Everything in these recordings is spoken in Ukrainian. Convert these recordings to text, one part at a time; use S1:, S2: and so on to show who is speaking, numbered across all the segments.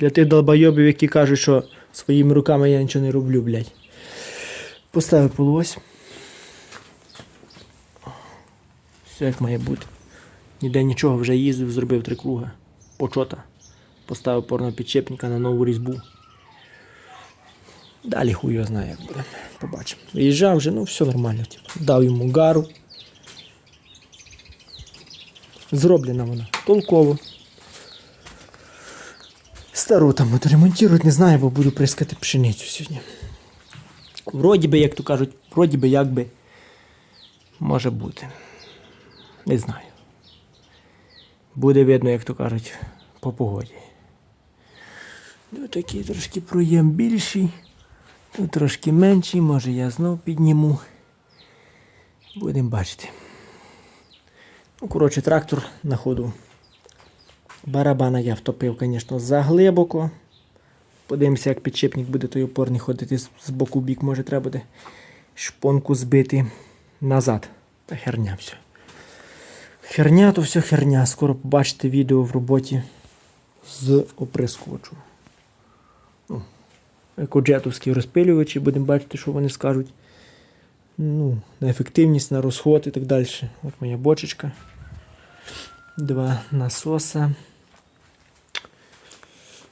S1: Для тих долбойобів, які кажуть, що своїми руками я нічого не роблю, блядь. Поставив полуось. Все як має бути. Ніде нічого вже їздив, зробив три круга. Почота. Поставив порнопідчепника на нову різьбу. Далі хуй його знає, як буде. Побачимо. Виїжджав вже, ну все нормально. Типу. Дав йому гару. Зроблена вона толково. Стару там відремонтують, не знаю, бо буду прискати пшеницю сьогодні. Вроді би, як то кажуть, вроді би, як би може бути. Не знаю. Буде видно, як то кажуть, по погоді. Ну, такий трошки проєм більший, тут трошки менший, може я знов підніму. Будемо бачити. Ну, коротше, трактор на ходу. Барабана я втопив, звісно, заглибоко. Подивимося, як підшипник буде той опорний ходити з з боку в бік, може треба буде шпонку збити назад. Та херня все. Херня то все херня. Скоро побачите відео в роботі з оприскувачем. Ну, екоджетовські розпилювачі, будемо бачити, що вони скажуть. Ну, на ефективність, на розход і так далі. От моя бочечка. Два насоса.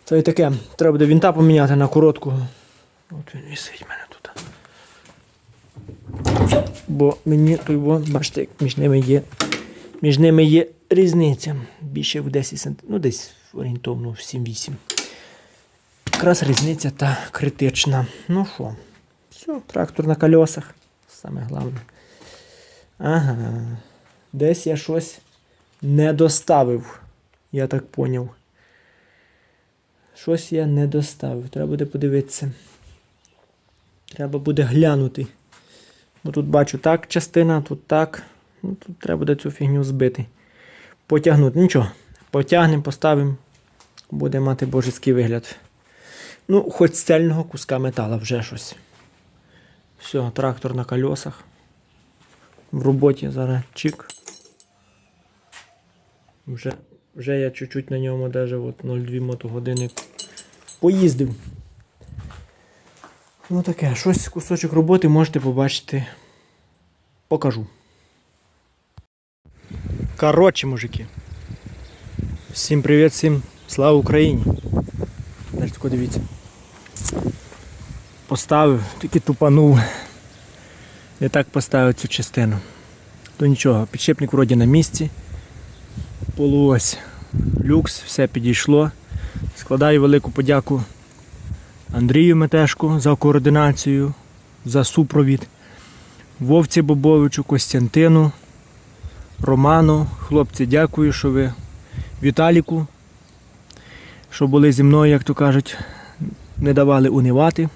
S1: Це і таке. Треба буде вінта поміняти на коротку. От він висить в мене тут. Бо мені той, бачите, між ними є. Між ними є різниця. Більше в 10 см. Ну, десь орієнтовно в 7-8. Якраз різниця та критична. Ну що, все, трактор на колесах. Саме головне. Ага. Десь я щось не доставив. Я так поняв. Щось я не доставив. Треба буде подивитися. Треба буде глянути. Бо тут бачу так частина, тут так. Ну, тут треба буде цю фігню збити. Потягнути. Нічого. Потягнемо, поставимо. Буде мати божеський вигляд. Ну, хоч з цельного куска метала вже щось. Все, трактор на колесах. В роботі зараз чик. Вже, вже я чуть-чуть на ньому даже от 0,2 мотогодини поїздив. Ну таке, щось кусочок роботи можете побачити. Покажу. Коротше, мужики. Всім привіт, всім слава Україні. Значить, тако дивіться. Поставив, тільки тупанув. Не так поставив цю частину. То нічого, підшипник вроді на місці. Полуось люкс, все підійшло. Складаю велику подяку Андрію Метешку за координацію, за супровід, Вовці Бобовичу, Костянтину, Роману. Хлопці, дякую, що ви Віталіку, що були зі мною, як то кажуть, не давали унивати,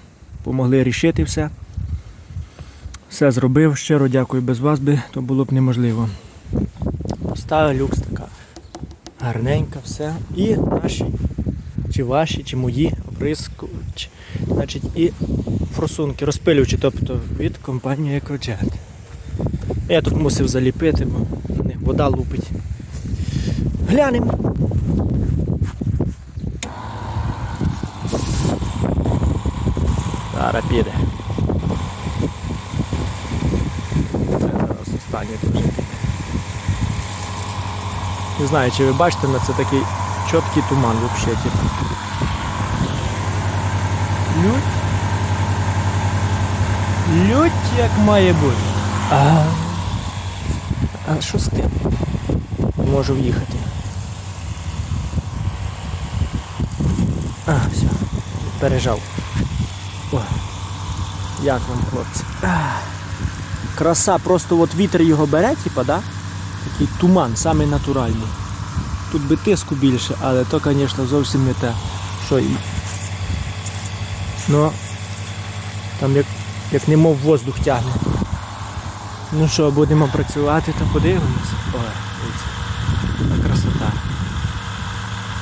S1: помогли рішити все. Все зробив, щиро дякую, без вас би то було б неможливо. Поставив люкс така гарненька, все. І наші, чи ваші, чи мої оприскувачі. Значить, і форсунки, розпилювачі, тобто від компанії EcoJet. Я тут мусив заліпити, бо вода лупить. Глянемо. Зараз піде. Це зараз останнє дуже. Не знаю, чи ви бачите, але це такий чіткий туман взагалі. Типу. Лють. Лють як має бути. А, а що з тим? Можу в'їхати. А, все. Пережав. О, як вам, хлопці? А, краса, просто от вітер його бере, типа, да? Такий туман, самий натуральний. Тут би тиску більше, але то, звісно, зовсім не те, що і. Ну, там як, як немов воздух тягне. Ну що, будемо працювати, то подивимося. Ой, дивіться. Красота.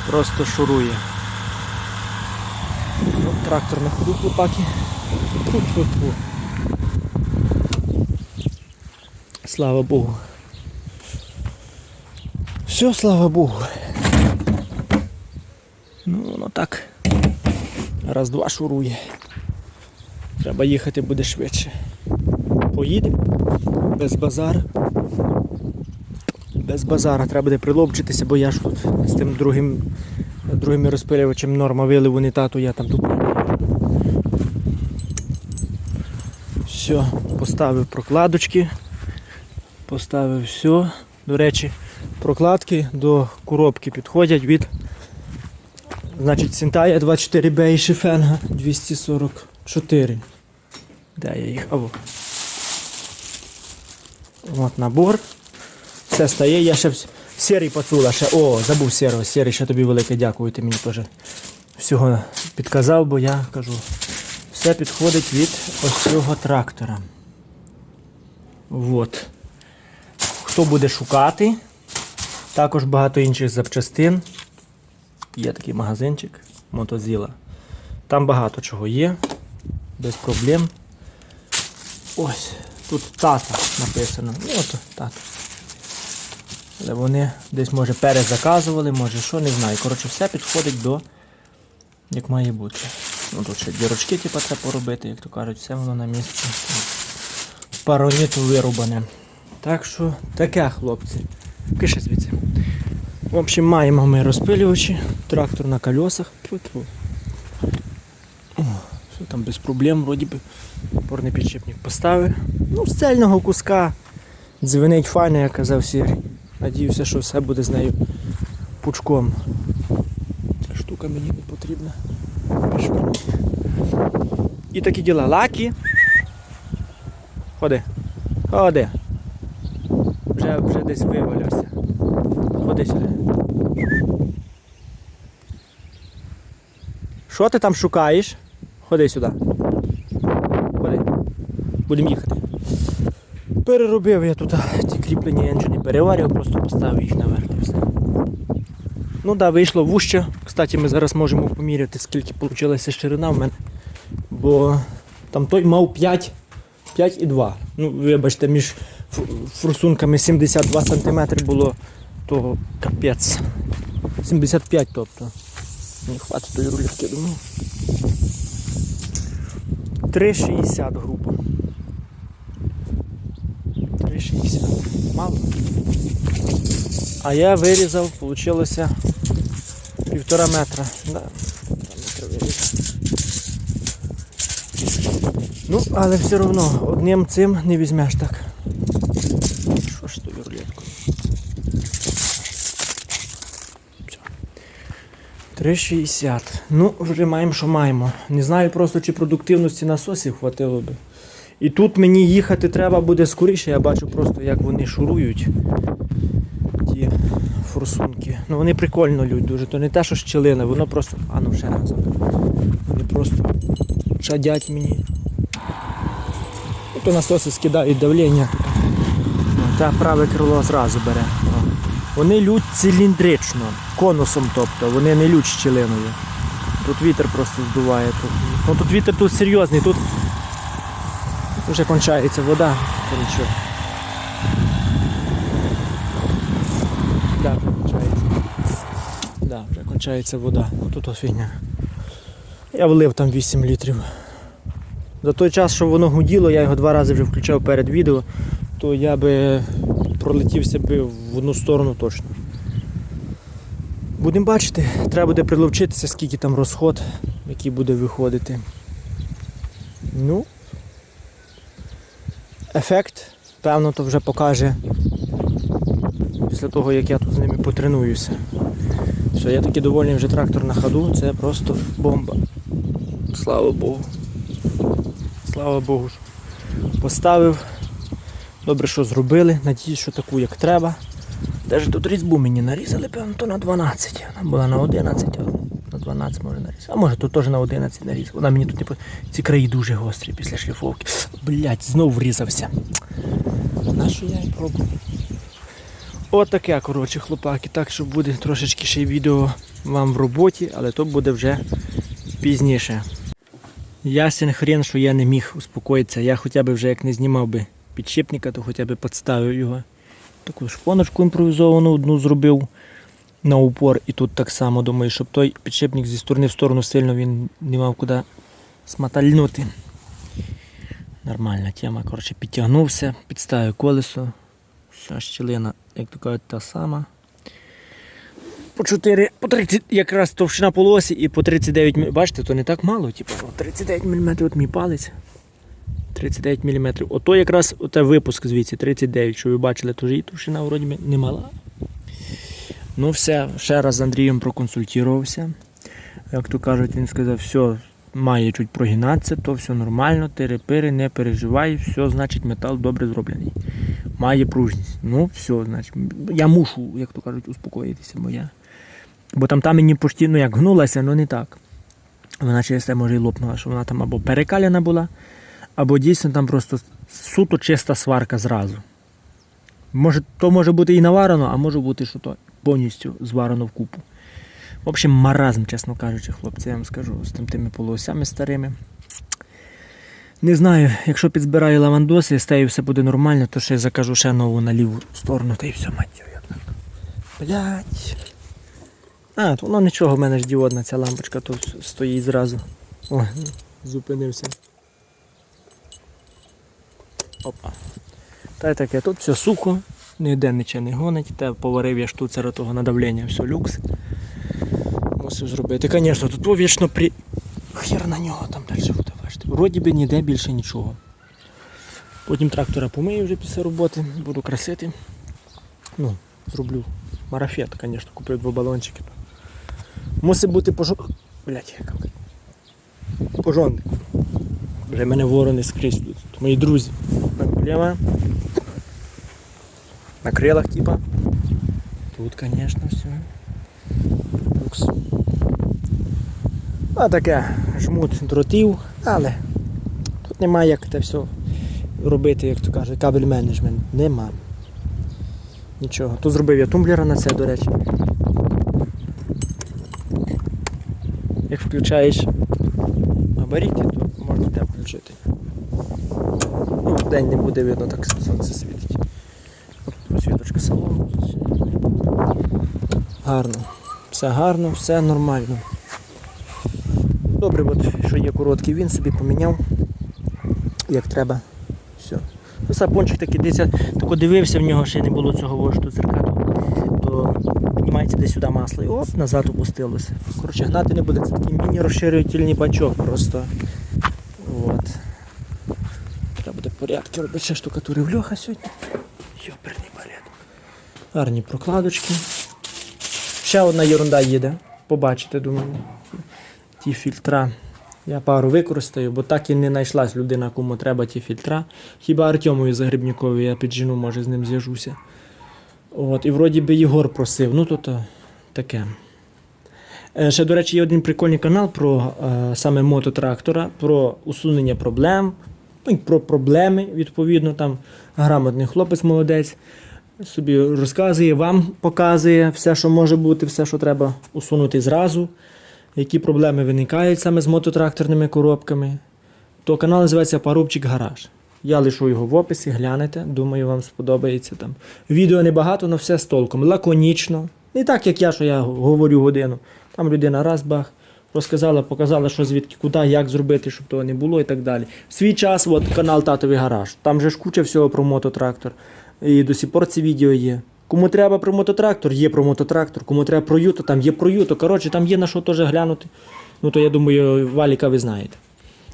S1: Просто шурує. Ну, трактор на ходу, хлопаки. Фу-фу-фу. Слава Богу. Все, слава Богу. Ну, воно так Раз-два шурує. Треба їхати буде швидше. Поїдемо без базара. Без базара треба буде приловчитися, бо я ж тут з тим другим, другим розпилювачем норма виливу не та, то я там тут. Все, поставив прокладочки. Поставив все. До речі, прокладки до коробки підходять від значить, Сінтая 24B і Шифенга 244. Де я їх? Аво. От набор. Все стає. Я ще сірий пацула. Ще... О, забув сірого. Сірий, ще тобі велике дякую. Ти мені теж всього підказав, бо я кажу. Все підходить від ось цього трактора. От. Хто буде шукати, також багато інших запчастин. Є такий магазинчик Мотозіла. Там багато чого є, без проблем. Ось, тут тата написано. Ну, от тата. Але вони десь, може, перезаказували, може що, не знаю. Коротше, все підходить до як має бути. Ну, тут ще дірочки типу, треба поробити, як то кажуть, все воно на місці. Пароніту вирубане. Так що таке, хлопці. Пише звідси. В общем, маємо ми розпилювачі, трактор на колесах. О, все там без проблем, вроді би. Порний підшипник поставив. Ну, з цельного куска. Дзвенить файно, як казав Сірий. Надіюся, що все буде з нею пучком. Ця штука мені не потрібна. І такі діла. Лакі. Ходи. Ходи. Десь вивалився. Ходи сюди. Що ти там шукаєш? Ходи сюди. Ходи. Будемо їхати. Переробив я тут а, ті кріплені енджини, переварив, просто поставив їх наверх все. Ну так, да, вийшло вуще. Кстати, ми зараз можемо поміряти, скільки вийшла ширина в мене. Бо там той мав 5, 5,2. Ну, вибачте, між форсунками 72 см було, то капець. 75 тобто. Не хватить тої рулівки, думаю. 3,60 грубо. 3,60. Мало. А я вирізав, вийшло півтора метра. Да. Ну, але все одно одним цим не візьмеш так. Що ж тобі рулетку? Все. 3,60. Ну, вже маємо, що маємо. Не знаю просто, чи продуктивності насосів хватило би. І тут мені їхати треба буде скоріше, я бачу просто, як вони шурують. Ті форсунки. Ну вони прикольно лють дуже. То не те, що щелина, воно просто. А ну ще раз. Вони просто чадять мені. То насоси скидають давлення. Та праве крило зразу бере. Вони лють циліндрично, конусом, тобто, вони не лють щілиною. Тут вітер просто здуває. Тут, ну, тут вітер тут серйозний, тут вже кончається вода. То нічого. Да, вже кончається. Да, вже кончається вода. Тут ось фігня. Я влив там 8 літрів. За той час, що воно гуділо, я його два рази вже включав перед відео, то я би пролетівся би в одну сторону точно. Будемо бачити, треба буде приловчитися, скільки там розход, який буде виходити. Ну, ефект, певно, то вже покаже після того, як я тут з ними потренуюся. Все, я таки довольний вже трактор на ходу, це просто бомба. Слава Богу. Слава Богу. Поставив. Добре, що зробили. Надіюсь, що таку, як треба. Ж тут різьбу мені нарізали, певно, то на 12. Вона була на 11, а на 12 може нарізати. А може тут теж на 11 нарізали. Вона мені тут типу, ці краї дуже гострі після шліфовки. Блять, знов врізався. На що я і пробую. От таке, коротше, хлопаки. Так що буде трошечки ще відео вам в роботі, але то буде вже пізніше. Ясен хрен, що я не міг успокоїтися. Я хоча б вже як не знімав би підшипника, то хоча б підставив його. Таку шпоночку імпровізовану одну зробив. на упор, і тут так само думаю, щоб той підшипник зі сторони в сторону сильно він не мав куди сматальнути. Нормальна тема. Коротше, підтягнувся, підставив колесо. Вся щілина, як то та сама. По 4, по 30 якраз товщина полосі і по 39 мм. Бачите, то не так мало, типу, 39 мм от мій палець. 39 мм. Ото якраз оте випуск звідси 39, що ви бачили, то і товщина вроді би не мала. Ну все, ще раз з Андрієм проконсультувався. Як то кажуть, він сказав, все, має чуть прогинатися, то все нормально, тири-пири, не переживай, все, значить метал добре зроблений. Має пружність. Ну, все, значить, я мушу, як то кажуть, успокоїтися, бо я. Бо там та мені постійно як гнулася, але не так. Вона через те може і лопнула, що вона там або перекаляна була, або дійсно там просто суто чиста сварка зразу. Може, то може бути і наварено, а може бути, що то повністю зварено в купу. В общем, маразм, чесно кажучи, хлопці, я вам скажу, з тим тими полуосями старими. Не знаю, якщо підзбираю лавандоси, стаю все буде нормально, то ще закажу ще нову на ліву сторону, та й все, матір. Блять. А, то воно нічого, в мене ж діодна ця лампочка тут стоїть зразу. О, зупинився. Опа. Та й таке, тут все сухо, ніде нічого не гонить, те поварив я штуцера того на давлення, все люкс. Мусив зробити. Звісно, тут вічно при. Хер на нього там далі буде бачите. Вроді би ніде більше нічого. Потім трактора помию вже після роботи, буду красити. Ну, зроблю марафет, звісно, куплю два балончики. Мусить бути пожо... Блять, як. Пожонник. Вже мене ворони скрізь тут. Мої друзі. Проблема. На крилах типа. Тут, конечно, все. Люкс. А таке, жмут дротів, але тут немає як це все робити, як то кажуть, кабель менеджмент. Нема. Нічого. Тут зробив я тумблера на це, до речі. Як включаєш габаріти, то можна те включити. День не буде видно, так сонце світить. От просвіточка салону. Гарно. Все гарно, все нормально. Добре, от, що є короткий, він собі поміняв, як треба. Все. Ну, сапончик такий десь, тако дивився, в нього ще не було цього штуцерка, то піднімається десь сюди масло і оп, назад опустилося. Коротше, гнати не буде, це такий міні-розширювальний бачок просто. От. Треба буде порядки робити ще штукатури в льоха сьогодні. Йоперний балет. Гарні прокладочки. Ще одна ерунда їде. Побачите, думаю. Ті фільтра. Я пару використаю, бо так і не знайшлась людина, кому треба ті фільтра. Хіба Артемові Загребнікові, я піджену, може з ним зв'яжуся. От, і вроді би Єгор просив, ну то таке. Е, Ще, до речі, є один прикольний канал про е, саме мототрактора, про усунення проблем, ну, про проблеми, відповідно, там грамотний хлопець молодець. Собі розказує, вам показує все, що може бути, все, що треба усунути зразу, які проблеми виникають саме з мототракторними коробками. То канал називається Парубчик Гараж. Я лишу його в описі, глянете, думаю, вам сподобається там. Відео небагато, але все з толком. Лаконічно. Не так, як я, що я говорю годину. Там людина раз бах, розказала, показала, що звідки, куди, як зробити, щоб того не було і так далі. В свій час, от канал Татовий гараж. Там же ж куча всього про мототрактор. І до сих пор ці відео є. Кому треба про мототрактор, є про мототрактор. Кому треба про юто, там є про юто. Коротше, там є на що теж глянути. Ну то я думаю, валіка ви знаєте.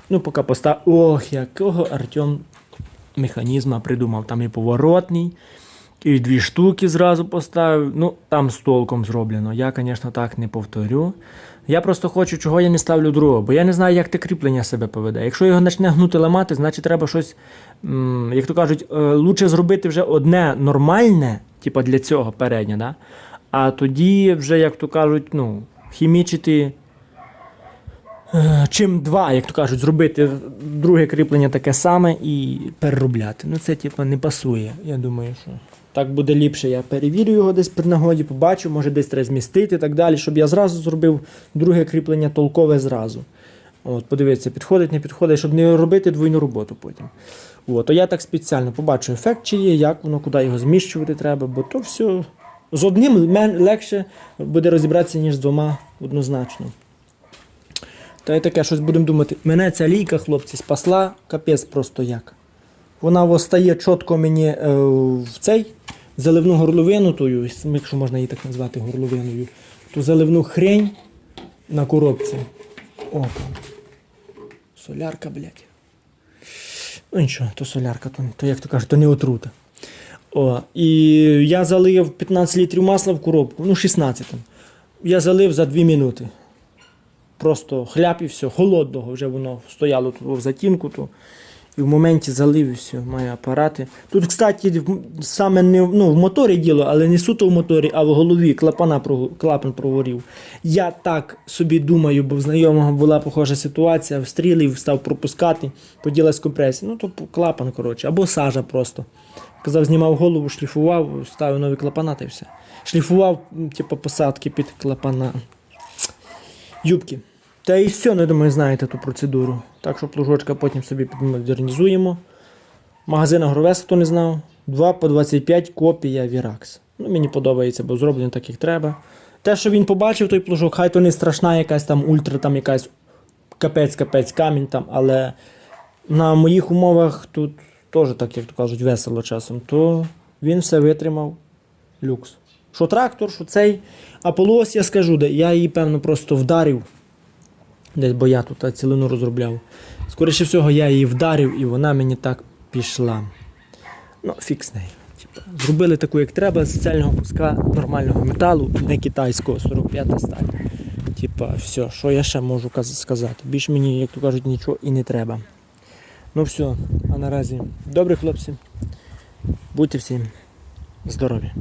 S1: Ну, поки постав. Ох, якого Артем механізма придумав. Там і поворотний, і дві штуки зразу поставив. Ну, там з толком зроблено. Я, звісно, так не повторю. Я просто хочу, чого я не ставлю другого, бо я не знаю, як те кріплення себе поведе. Якщо його почне гнути ламати, значить треба щось, як то кажуть, е, лучше зробити вже одне нормальне, типа для цього переднє, да? а тоді вже, як то кажуть, ну, хімічити. Е, Чим два, як то кажуть, зробити друге кріплення таке саме і переробляти. Ну це типу, не пасує. Я думаю, що так буде ліпше. Я перевірю його десь при нагоді, побачу, може десь треба змістити і так далі, щоб я зразу зробив друге кріплення толкове зразу. От, подивитися, підходить, не підходить, щоб не робити двойну роботу потім. От, то я так спеціально побачу ефект, чи є, як воно, куди його зміщувати треба, бо то все З одним легше буде розібратися, ніж з двома однозначно. Та й таке, щось будемо думати. Мене ця лійка, хлопці, спасла, капець просто як. Вона остає чітко мені е, в цей заливну горловину, тою, якщо можна її так назвати горловиною, ту заливну хрень на коробці. Опа. Солярка, блядь. Ну нічого, то солярка, то, то як то кажуть, то не отрута. О, і я залив 15 літрів масла в коробку, ну 16 там. Я залив за 2 минути. Просто хляп і все, холодного вже воно стояло в затінку. То. І в моменті залив і все, апарати. Тут, кстати, саме не ну, в моторі діло, але не суто в моторі, а в голові клапана, клапан прогорів. Я так собі думаю, бо в знайомого була похожа ситуація, встрілив, став пропускати, поділась компресія. Ну, то клапан, коротше, або сажа просто. Казав, знімав голову, шліфував, ставив нові клапана та все. Шліфував, типу, посадки під клапана юбки. Та і все, ну, я думаю, знаєте ту процедуру. Так що плужочка потім собі підмодернізуємо. Магазин Агровес, хто не знав, 2 по 25 копія Virax. Ну, мені подобається, бо зроблено так, як треба. Те, що він побачив, той плужок, хай то не страшна якась там ультра, там якась капець-капець камінь там, але на моїх умовах тут теж, так як то кажуть, весело часом, то він все витримав. Люкс. Що трактор, що цей. А полуось я скажу, де я її, певно, просто вдарив. Десь, бо я тут цілину розробляв. Скоріше всього, я її вдарив і вона мені так пішла. Ну, фік з нею. Зробили таку, як треба, з цельного куска нормального металу, не китайського, 45 сталь. Типа, все, що я ще можу сказати. Більш мені, як то кажуть, нічого і не треба. Ну все, а наразі добре, хлопці. Будьте всім здорові.